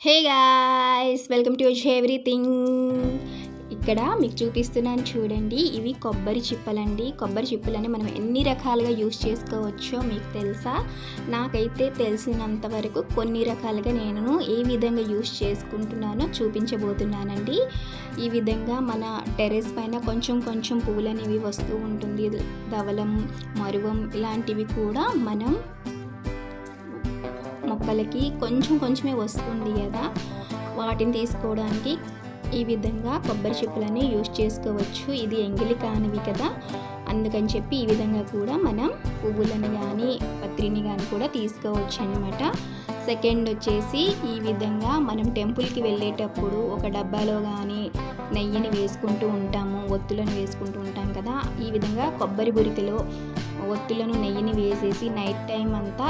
Hey guys welcome to everything. ఇక్కడ మీకు చూపిస్తున్నాను చూడండి ఇవి కొబ్బరి చిప్పలండి. కొబ్బరి చిప్పలని మనం ఎన్ని రకాలుగా యూస్ చేసుకోవచ్చో మీకు తెలుసా? నాకైతే తెలిసినంత వరకు కొన్ని రకాలుగా నేను ఏ విధంగా యూస్ చేసుకుంటున్నానో చూపించబోతున్నానండి. ఈ విధంగా మన టెరెస్ పైన కొంచెం కొంచెం పూలు అనేవి వస్తూ ఉంటుంది. ధవలం మరువం ఇలాంటివి కూడా మనం మొక్కలకి కొంచెం కొంచెమే వస్తుంది కదా. వాటిని తీసుకోవడానికి ఈ విధంగా కొబ్బరి చెప్పులని యూజ్ చేసుకోవచ్చు. ఇది ఎంగిలి కానివి కదా. అందుకని చెప్పి ఈ విధంగా కూడా మనం పువ్వులను కానీ పత్రిని కానీ కూడా తీసుకోవచ్చు అనమాట సెకండ్ వచ్చేసి ఈ విధంగా మనం టెంపుల్కి వెళ్ళేటప్పుడు ఒక డబ్బాలో కానీ నెయ్యిని వేసుకుంటూ ఉంటాము ఒత్తులను వేసుకుంటూ ఉంటాం కదా. ఈ విధంగా కొబ్బరి బురికలో ఒత్తులను నెయ్యిని వేసేసి నైట్ టైం అంతా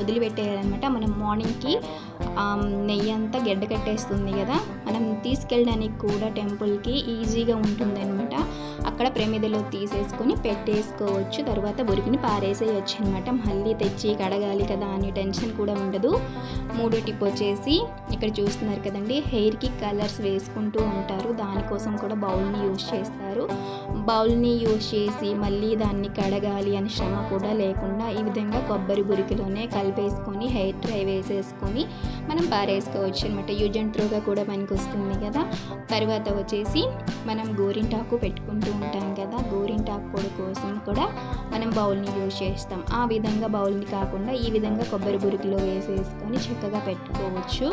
వదిలిపెట్టేయాలన్నమాట. మనం మార్నింగ్కి నెయ్యి అంతా గడ్డ కట్టేస్తుంది కదా మనం తీసుకెళ్ళడానికి కూడా టెంపుల్కి ఈజీగా ఉంటుందన్నమాట. అక్కడ ప్రమిదలో తీసేసుకొని పెట్టేసుకోవచ్చు. తర్వాత బొరికిని పారేసేయచ్చు అనమాట మళ్ళీ తెచ్చి కడగాలి కదా అనే టెన్షన్ కూడా ఉండదు. మూడో టిప్ వచ్చేసి ఇక్కడ చూస్తున్నారు కదండి హెయిర్కి కలర్స్ వేసుకుంటూ ఉంటారు. దానికోసం కూడా బౌల్ని యూజ్ చేస్తారు. బౌల్ని యూజ్ చేసి మళ్ళీ దాన్ని కడగాలి అని శ్రమ కూడా లేకుండా ఈ విధంగా కొబ్బరి బురికిలోనే కలిపేసుకొని హెయిర్ డ్రై వేసేసుకొని మనం పారేసుకోవచ్చు అనమాట యూజ్ అండ్ త్రోగా కూడా పనికి వస్తుంది కదా. తర్వాత వచ్చేసి మనం గోరింటాకు పెట్టుకుంటూ ఉంటాం కదా గోరింటాకు పొడి కోసం కూడా మనం బౌల్ని యూజ్ చేస్తాం. ఆ విధంగా బౌల్ని కాకుండా ఈ విధంగా కొబ్బరి బురికిలో వేసేసుకొని చక్కగా పెట్టుకోవచ్చు.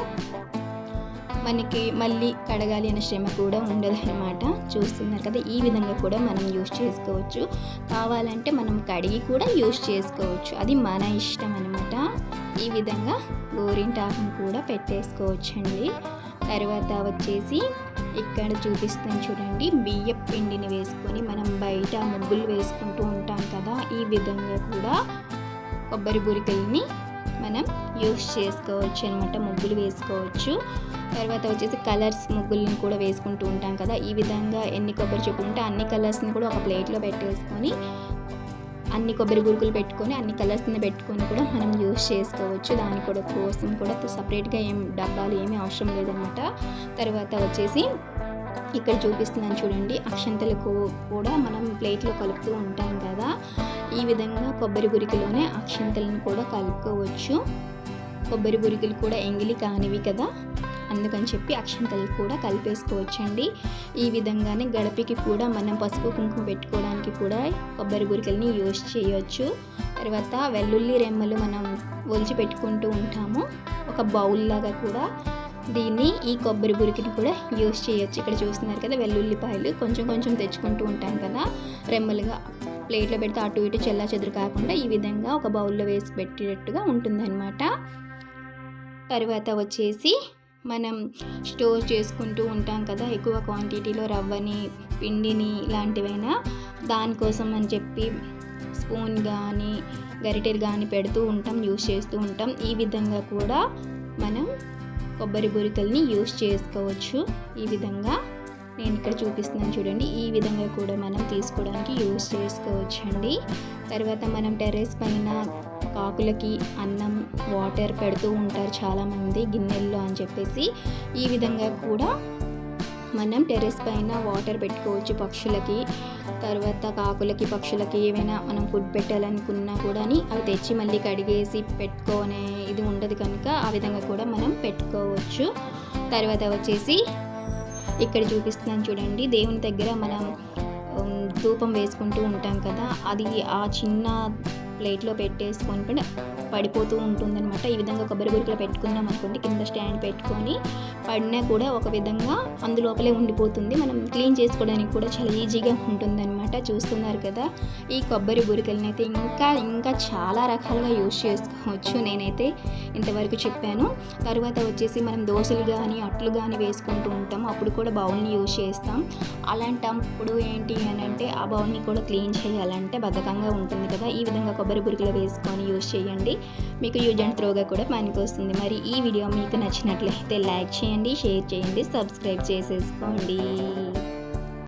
మనకి మళ్ళీ కడగాలి అనే శ్రమ కూడా ఉండదు అనమాట చూస్తున్నారు కదా ఈ విధంగా కూడా మనం యూజ్ చేసుకోవచ్చు. కావాలంటే మనం కడిగి కూడా యూజ్ చేసుకోవచ్చు. అది మన ఇష్టం అనమాట ఈ విధంగా గోరింటాకును కూడా పెట్టేసుకోవచ్చండి. తర్వాత వచ్చేసి ఇక్కడ చూపిస్తాను చూడండి బియ్యం పిండిని వేసుకొని మనం బయట ముగ్గులు వేసుకుంటూ ఉంటాం కదా ఈ విధంగా కూడా కొబ్బరి బురికల్ని మనం యూస్ చేసుకోవచ్చు అనమాట ముగ్గులు వేసుకోవచ్చు. తర్వాత వచ్చేసి కలర్స్ ముగ్గులను కూడా వేసుకుంటూ ఉంటాం కదా ఈ విధంగా ఎన్ని కొబ్బరి చెప్పులు ఉంటే అన్ని కలర్స్ని కూడా ఒక ప్లేట్లో పెట్టేసుకొని అన్ని కొబ్బరి గురుకులు పెట్టుకొని అన్ని కలర్స్ని పెట్టుకొని కూడా మనం యూస్ చేసుకోవచ్చు. దాని కూడా కోసం కూడా సపరేట్గా ఏం డబ్బాలు ఏమీ అవసరం లేదనమాట తర్వాత వచ్చేసి ఇక్కడ చూపిస్తున్నాను చూడండి అక్షంతలకు కూడా మనం ప్లేట్లో కలుపుతూ ఉంటాం కదా. ఈ విధంగా కొబ్బరి గురికిలోనే అక్షంతలను కూడా కలుపుకోవచ్చు. కొబ్బరి గురికలు కూడా ఎంగిలి కానివి కదా. అందుకని చెప్పి అక్షంతలు కూడా కలిపేసుకోవచ్చండి. ఈ విధంగానే గడపకి కూడా మనం పసుపు కుంకుమ పెట్టుకోవడానికి కూడా కొబ్బరి గురికల్ని యూజ్ చేయవచ్చు తర్వాత వెల్లుల్లి రెమ్మలు మనం ఒలిచి పెట్టుకుంటూ ఉంటాము. ఒక బౌల్ లాగా కూడా దీన్ని ఈ కొబ్బరి గురికిని కూడా యూస్ చేయొచ్చు. ఇక్కడ చూస్తున్నారు కదా వెల్లుల్లిపాయలు కొంచెం కొంచెం తెచ్చుకుంటూ ఉంటాం కదా. రెమ్మలుగా ప్లేట్లో పెడితే అటు ఇటు చెల్లా చెదురు కాకుండా ఈ విధంగా ఒక బౌల్లో వేసి పెట్టేటట్టుగా ఉంటుందన్నమాట. తర్వాత వచ్చేసి మనం స్టోర్ చేసుకుంటూ ఉంటాం కదా ఎక్కువ క్వాంటిటీలో రవ్వని పిండిని ఇలాంటివైనా దానికోసం అని చెప్పి స్పూన్ కానీ గరిటెలు కానీ పెడుతూ ఉంటాం యూస్ చేస్తూ ఉంటాం. ఈ విధంగా కూడా మనం కొబ్బరి బురికల్ని యూస్ చేసుకోవచ్చు. ఈ విధంగా నేను ఇక్కడ చూపిస్తున్నాను చూడండి. ఈ విధంగా కూడా మనం తీసుకోవడానికి యూస్ చేసుకోవచ్చండి. తర్వాత మనం టెర్రస్ పైన కాకులకి అన్నం వాటర్ పెడుతూ ఉంటారు చాలామంది గిన్నెల్లో అని చెప్పేసి. ఈ విధంగా కూడా మనం టెరెస్ పైన వాటర్ పెట్టుకోవచ్చు పక్షులకి. తర్వాత కాకులకి పక్షులకి ఏమైనా మనం ఫుడ్ పెట్టాలనుకున్నా కూడా అవి తెచ్చి మళ్ళీ కడిగేసి పెట్టుకోనే ఇది ఉండదు కనుక ఆ విధంగా కూడా మనం పెట్టుకోవచ్చు. తర్వాత వచ్చేసి ఇక్కడ చూపిస్తున్నాను చూడండి. దేవుని దగ్గర మనం ధూపం వేసుకుంటూ ఉంటాం కదా. అది ఆ చిన్న ప్లేట్లో పెట్టేసుకొని కూడా పడిపోతూ ఉంటుందన్నమాట. ఈ విధంగా కొబ్బరి గురికలు పెట్టుకున్నాం అనుకోండి కింద స్టాండ్ పెట్టుకొని పడినా కూడా ఒక విధంగా అందులోపలే ఉండిపోతుంది. మనం క్లీన్ చేసుకోవడానికి కూడా చాలా ఈజీగా ఉంటుందన్నమాట. చూస్తున్నారు కదా ఈ కొబ్బరి బురికల్ని అయితే ఇంకా ఇంకా చాలా రకాలుగా యూజ్ చేసుకోవచ్చు నేనైతే ఇంతవరకు చెప్పాను. తర్వాత వచ్చేసి మనం దోశలు కానీ అట్లు కానీ వేసుకుంటూ ఉంటాం అప్పుడు కూడా బౌల్ని యూజ్ చేస్తాం. అలాంటప్పుడు ఏంటి అని అంటే ఆ బౌల్ని కూడా క్లీన్ చేయాలంటే బద్ధకంగా ఉంటుంది కదా. ఈ విధంగా కొబ్బరి బురుకులు వేసుకొని యూజ్ చేయండి. మీకు యూజ్ అండ్ త్రోగా కూడా పనికొస్తుంది. మరి ఈ వీడియో మీకు నచ్చినట్లయితే లైక్ చేయండి షేర్ చేయండి సబ్స్క్రైబ్ చేసేసుకోండి.